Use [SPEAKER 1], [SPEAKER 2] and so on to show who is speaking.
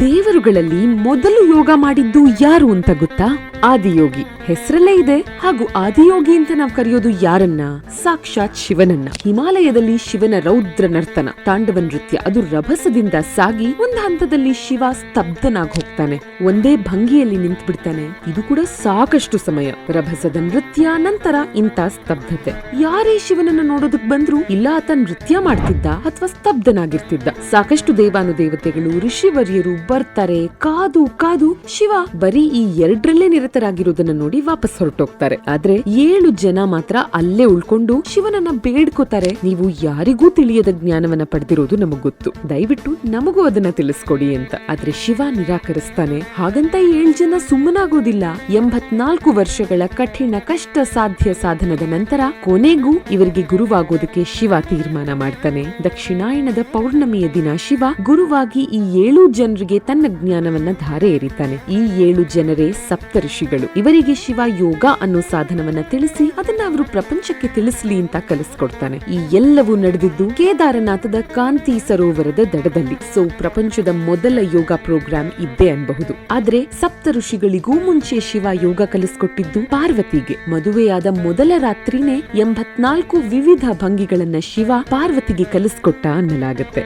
[SPEAKER 1] ದೇವರುಗಳಲ್ಲಿ ಮೊದಲು ಯೋಗ ಮಾಡಿದ್ದು ಯಾರು ಅಂತ ಗೊತ್ತಾ? ಆದಿಯೋಗಿ. ಹೆಸರಲ್ಲೇ ಇದೆ ಹಾಗೂ ಆದಿಯೋಗಿ ಅಂತ ನಾವು ಕರೆಯೋದು ಯಾರನ್ನ? ಸಾಕ್ಷಾತ್ ಶಿವನನ್ನ. ಹಿಮಾಲಯದಲ್ಲಿ ಶಿವನ ರೌದ್ರ ನರ್ತನ. ತಾಂಡವ ನೃತ್ಯ. ಅದು ರಭಸದಿಂದ ಸಾಗಿ ಒಂದು ಹಂತದಲ್ಲಿ ಶಿವ ಸ್ತಬ್ಧನಾಗಿ ಹೋಗ್ತಾನೆ. ಒಂದೇ ಭಂಗಿಯಲ್ಲಿ ನಿಂತು ಬಿಡ್ತಾನೆ ಇದು ಕೂಡ ಸಾಕಷ್ಟು ಸಮಯ. ರಭಸದ ನೃತ್ಯ, ನಂತರ ಇಂಥ ಸ್ತಬ್ಧತೆ. ಯಾರೇ ಶಿವನನ್ನ ನೋಡೋದಕ್ ಬಂದ್ರು ಇಲ್ಲ ಆತ ನೃತ್ಯ ಮಾಡ್ತಿದ್ದ ಅಥವಾ ಸ್ತಬ್ಧನಾಗಿರ್ತಿದ್ದ. ಸಾಕಷ್ಟು ದೇವಾನು ದೇವಾನುದೇವತೆಗಳು, ಋಷಿವರ್ಯರು ಬರ್ತಾರೆ. ಕಾದು ಕಾದು ಶಿವ ಬರೀ ಈ ಎರಡರಲ್ಲೇ ನಿರತರಾಗಿರೋದನ್ನ ನೋಡಿ ವಾಪಸ್ ಹೊರಟೋಗ್ತಾರೆ. ಆದ್ರೆ ಏಳು ಜನ ಮಾತ್ರ ಅಲ್ಲೇ ಉಳ್ಕೊಂಡು ಶಿವನನ್ನ ಬೇಡ್ಕೋತಾರೆ. ನೀವು ಯಾರಿಗೂ ತಿಳಿಯದ ಜ್ಞಾನವನ್ನ ಪಡೆದಿರೋದು ನಮಗ್ ಗೊತ್ತು. ದಯವಿಟ್ಟು ನಮಗೂ ಅದನ್ನ ತಿಳಿಸ್ಕೊಡಿ ಅಂತ. ಆದ್ರೆ ಶಿವ ನಿರಾಕರಿಸ್ತಾನೆ. ಹಾಗಂತ ಏಳು ಜನ ಸುಮ್ಮನಾಗೋದಿಲ್ಲ. ಎಂಬತ್ನಾಲ್ಕು ವರ್ಷಗಳ ಕಠಿಣ ಕಷ್ಟ ಸಾಧ್ಯ ಸಾಧನದ ನಂತರ ಕೊನೆಗೂ ಇವರಿಗೆ ಗುರುವಾಗೋದಕ್ಕೆ ಶಿವ ತೀರ್ಮಾನ ಮಾಡ್ತಾನೆ. ದಕ್ಷಿಣಾಯಣದ ಪೌರ್ಣಮಿಯ ದಿನ ಶಿವ ಗುರುವಾಗಿ ಈ ಏಳು ಜನರಿಗೆ ತನ್ನ ಜ್ಞಾನವನ್ನ ಧಾರೆ ಎರಿತಾನೆ ಈ ಏಳು ಜನರೇ ಸಪ್ತ ಋಷಿಗಳು ಇವರಿಗೆ ಶಿವ ಯೋಗ ಅನ್ನೋ ಸಾಧನವನ್ನ ತಿಳಿಸಿ, ಅದನ್ನ ಅವರು ಪ್ರಪಂಚಕ್ಕೆ ತಿಳಿಸ್ಲಿ ಅಂತ ಕಲಿಸ್ಕೊಡ್ತಾನೆ. ಈ ಎಲ್ಲವೂ ನಡೆದಿದ್ದು ಕೇದಾರನಾಥದ ಕಾಂತಿ ಸರೋವರದ ದಡದಲ್ಲಿ. ಸೊ ಪ್ರಪಂಚದ ಮೊದಲ ಯೋಗ ಪ್ರೋಗ್ರಾಂ ಇದ್ದೇ ಅನ್ಬಹುದು. ಆದ್ರೆ, ಸಪ್ತ ಋಷಿಗಳಿಗೂ ಮುಂಚೆ ಶಿವ ಯೋಗ ಕಲಿಸ್ಕೊಟ್ಟಿದ್ದು ಪಾರ್ವತಿಗೆ. ಮದುವೆಯಾದ ಮೊದಲ ರಾತ್ರಿನೇ ಎಂಬತ್ನಾಲ್ಕು ವಿವಿಧ ಭಂಗಿಗಳನ್ನ ಶಿವ ಪಾರ್ವತಿಗೆ ಕಲಿಸ್ಕೊಟ್ಟ ಅನ್ನಲಾಗತ್ತೆ.